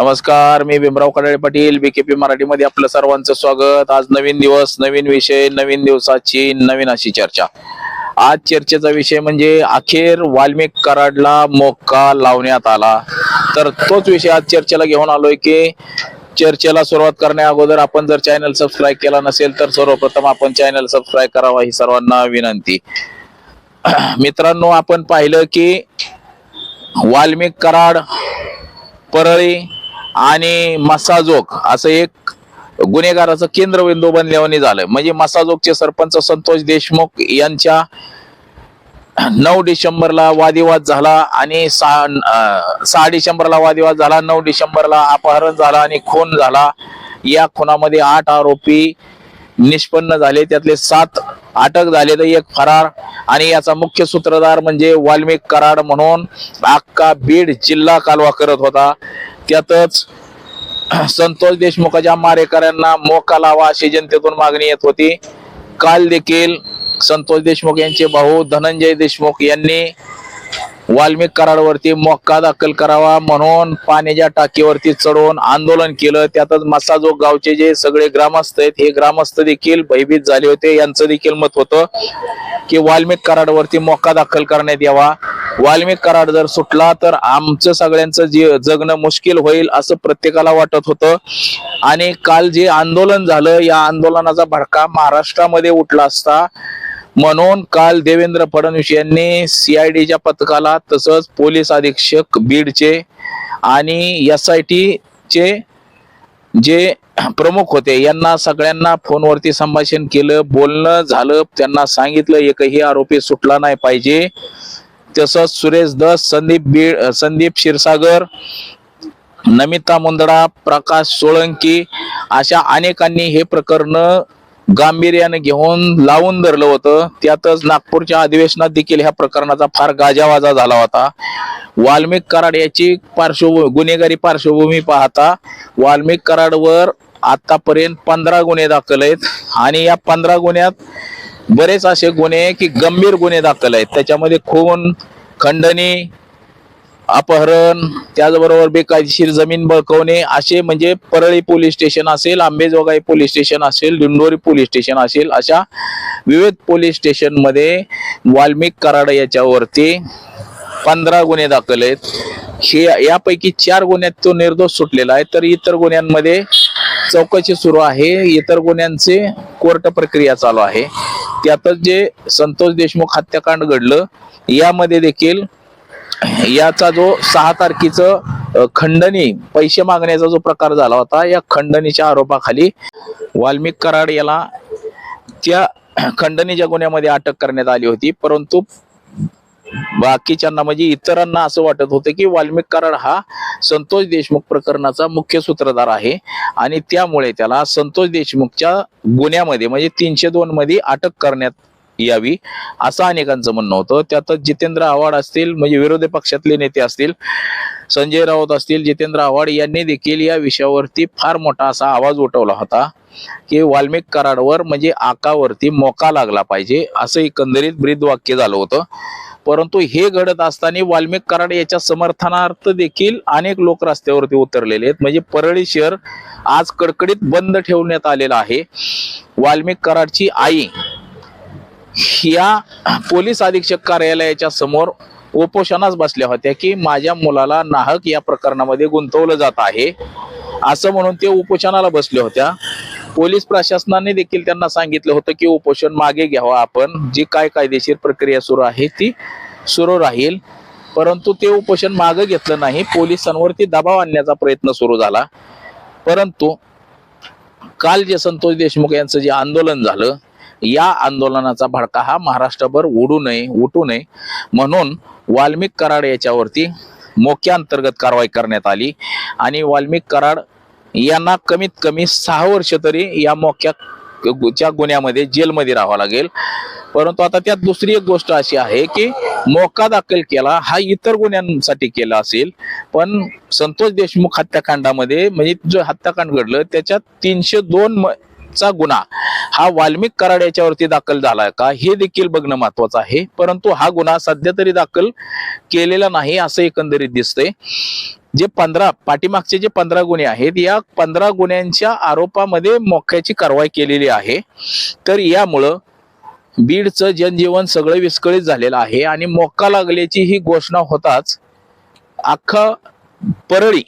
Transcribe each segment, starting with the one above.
नमस्कार मी भीमराव कडाळे पाटील बीकेपी मराठीमध्ये आपलं सर्वांचं स्वागत. आज नवीन दिवस नवीन विषय नवीन दिवसाची नवीन अशी चर्चा. आज चर्चेचा विषय म्हणजे अखेर वाल्मिक कराडला मोक्का लावण्यात आला. तर तोच विषय आज चर्चेला घेऊन आलोय की चर्चेला सुरुवात करण्या अगोदर आपण जर चॅनल सबस्क्राईब केला नसेल तर सर्वप्रथम आपण चॅनल सबस्क्राईब करावा ही सर्वांना विनंती. मित्रांनो आपण पाहिलं की वाल्मिक कराड परळी आणि मसाजोग असं एक गुन्हेगाराचं केंद्रबिंदू बनल्याने झालं म्हणजे मसाजोगचे सरपंच संतोष देशमुख यांच्या नऊ डिसेंबरला वादिवाद झाला आणि सहा सहा डिसेंबरला वादिवाद झाला नऊ डिसेंबरला अपहरण झाला आणि खून झाला. या खुनामध्ये आठ आरोपी निष्पन्न झाले. त्यातले सात अटक झाले तर एक फरार आणि याचा मुख्य सूत्रधार म्हणजे वाल्मिक कराड म्हणून अख्खा बीड जिल्हा कालवा करत होता. त्यातच संतोष देशमुखाच्या मारेकऱ्यांना मोका लावा अशी जनतेतून मागणी येत होती. काल देखील संतोष देशमुख यांचे भाऊ धनंजय देशमुख यांनी वाल्मिक कराडवरती मोक्का दाखल करावा म्हणून पाण्याच्या टाकीवरती चढवून आंदोलन केलं. त्यातच मसाजोग गावचे जे सगळे ग्रामस्थ आहेत हे ग्रामस्थ देखील भयभीत झाले होते. यांचं देखील मत होतं की वाल्मिक कराडवरती मोक्का दाखल करण्यात यावा. वाल्मिक कराड जर सुटला तर आमचं सगळ्यांचं जे जगणं मुश्किल होईल असं प्रत्येकाला वाटत होतं. आणि काल जे आंदोलन झालं या आंदोलनाचा भडका महाराष्ट्रामध्ये उठला असता. म्हणून काल देवेंद्र फडणवीस यांनी सीआयडीच्या पथकाला तसंच पोलीस अधीक्षक बीडचे आणि एस आय चे जे प्रमुख होते यांना सगळ्यांना फोनवरती संभाषण केलं बोलणं झालं त्यांना सांगितलं एकही आरोपी सुटला नाही पाहिजे. तसंच सुरेश दस संदीप बीड संदीप क्षीरसागर नमिता मुंदडा प्रकाश सोळंकी अशा अनेकांनी हे प्रकरण गांभीर्याने घेऊन लावून धरलं होतं. त्यातच नागपूरच्या अधिवेशनात देखील ह्या प्रकरणाचा फार गाजावाजा झाला होता. वाल्मिक कराड याची पार्श्वभूमी गुन्हेगारी पार्श्वभूमी पाहता वाल्मिक कराडवर आतापर्यंत पंधरा गुन्हे दाखल आहेत आणि या पंधरा गुन्ह्यात बरेच असे गुन्हे की गंभीर गुन्हे दाखल आहेत. त्याच्यामध्ये खून खंडणी अपहरण त्याचबरोबर बेकायदेशीर जमीन बळकवणे असे म्हणजे परळी पोलीस स्टेशन असेल आंबेजोगाई पोलीस स्टेशन असेल दिंडोरी पोलीस स्टेशन असेल अशा विविध पोलीस स्टेशनमध्ये वाल्मिक कराड याच्यावरती पंधरा गुन्हे दाखल आहेत. हे यापैकी चार गुन्ह्यात तो निर्दोष सुटलेला आहे. तर इतर गुन्ह्यांमध्ये चौकशी सुरू आहे. इतर गुन्ह्यांचे कोर्ट प्रक्रिया चालू आहे. त्यातच जे संतोष देशमुख हत्याकांड घडलं यामध्ये देखील याचा जो सहा तारखेचं खंडणी पैसे मागण्याचा जो प्रकार झाला होता या खंडणीच्या आरोपाखाली वाल्मिक कराड याला त्या खंडणीच्या गुन्ह्यामध्ये अटक करण्यात आली होती. परंतु बाकीच्यांना म्हणजे इतरांना असं वाटत होतं की वाल्मिक कराड हा संतोष देशमुख प्रकरणाचा मुख्य सूत्रधार आहे आणि त्यामुळे त्याला संतोष देशमुखच्या गुन्ह्यामध्ये म्हणजे तीनशे दोन मध्ये अटक करण्यात यावी असं अनेकांचं म्हणणं होतं. त्यातच जितेंद्र आव्हाड असतील म्हणजे विरोधी पक्षातले नेते असतील संजय राऊत असतील जितेंद्र आव्हाड यांनी देखील या विषयावरती फार मोठा असा आवाज उठवला होता की वाल्मिक कराडवर म्हणजे आकावरती मोका लागला पाहिजे असं एकंदरीत ब्रीद वाक्य झालं होतं. परंतु हे घडत असताना वाल्मिक कराड याच्या समर्थनार्थ देखील अनेक लोक रस्त्यावरती उतरलेले आहेत. म्हणजे परळी शहर आज कडकडीत बंद ठेवण्यात आलेलं आहे. वाल्मिक कराडची आई या पोलीस अधीक्षक कार्यालयाच्या समोर उपोषणास बसल्या होत्या की माझ्या मुलाला नाहक या प्रकरणामध्ये गुंतवलं जात आहे. असं म्हणून ते उपोषणाला बसल्या होत्या. पोलीस प्रशासनाने देखील त्यांना सांगितलं होतं की उपोषण मागे घ्यावं आपण. जी काय कायदेशीर प्रक्रिया सुरू आहे ती सुरू राहील. परंतु ते उपोषण मागे घेतलं नाही. पोलिसांवरती दबाव आणण्याचा प्रयत्न सुरू झाला. परंतु काल जे संतोष देशमुख यांचं जे आंदोलन झालं या आंदोलनाचा भडका हा महाराष्ट्रभर उडू नये उठू नये. म्हणून वाल्मिक कराड याच्यावरती मोक्या अंतर्गत कारवाई करण्यात आली. आणि वाल्मिक कराड यांना कमीत कमी सहा वर्ष तरी या मोक्या च्या गुन्ह्यामध्ये जेलमध्ये राहावं लागेल. परंतु आता त्यात दुसरी एक गोष्ट अशी आहे की मोका दाखल केला हा इतर गुन्ह्यांसाठी केला असेल. पण संतोष देशमुख हत्याकांडामध्ये म्हणजे जो हत्याकांड घडलं त्याच्यात तीनशे दोन म- चा गुन्हा. हा वाल्मिक कराड याच्यावरती दाखल झाला का? हे देखील बघणं महत्वाचं आहे. परंतु हा गुन्हा सध्या तरी दाखल केलेला नाही असं एकंदरीत दिसतंय. जे पंधरा पाठीमागचे जे पंधरा गुन्हे आहेत या पंधरा गुन्ह्यांच्या आरोपामध्ये मोक्याची कारवाई केलेली आहे. तर यामुळं बीडचं जनजीवन सगळं विस्कळीत झालेलं आहे आणि मोक्का लागल्याची ही घोषणा होताच अख्खा परळी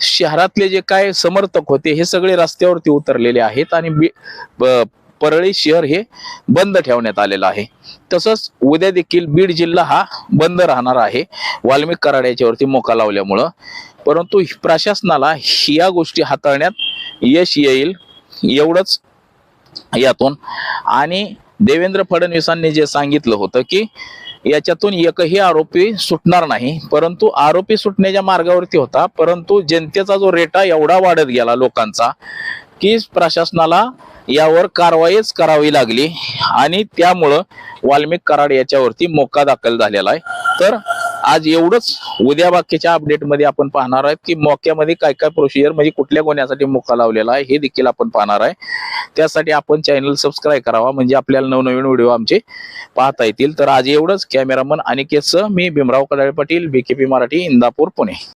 शहरातले जे काय समर्थक होते हे सगळे रस्त्यावरती उतरलेले आहेत आणि बी- परळी शहर हे बंद ठेवण्यात आलेलं आहे. तसंच उद्या देखील बीड जिल्हा हा बंद राहणार आहे. वाल्मिक कराड्याच्यावरती मोका लावल्यामुळं. परंतु प्रशासनाला या गोष्टी हाताळण्यात यश येईल एवढंच यातून. आणि देवेंद्र फडणवीसांनी जे सांगितलं होतं की याच्यातून एकही आरोपी सुटणार नाही. परंतु आरोपी सुटण्याच्या मार्गावरती होता. परंतु जनतेचा जो रेटा एवढा वाढत गेला लोकांचा की प्रशासनाला यावर कारवाईच करावी लागली. आणि त्यामुळं वाल्मिक कराड याच्यावरती मोका दाखल झालेला आहे. तर आज एवढंच उद्या बाकीच्या अपडेटमध्ये आपण पाहणार आहोत की मोक्यामध्ये काय काय प्रोसिजर म्हणजे कुठल्या गुन्ह्यासाठी मोका लावलेला आहे हे देखील आपण पाहणार आहे. त्यासाठी आपण चॅनल सबस्क्राईब करावा म्हणजे आपल्याला नवनवीन व्हिडिओ आमचे पाहता येतील. तर आज एवढंच कॅमेरामन अनिकेतसह मी भीमराव कडाळे पाटील बीकेपी मराठी इंदापूर पुणे.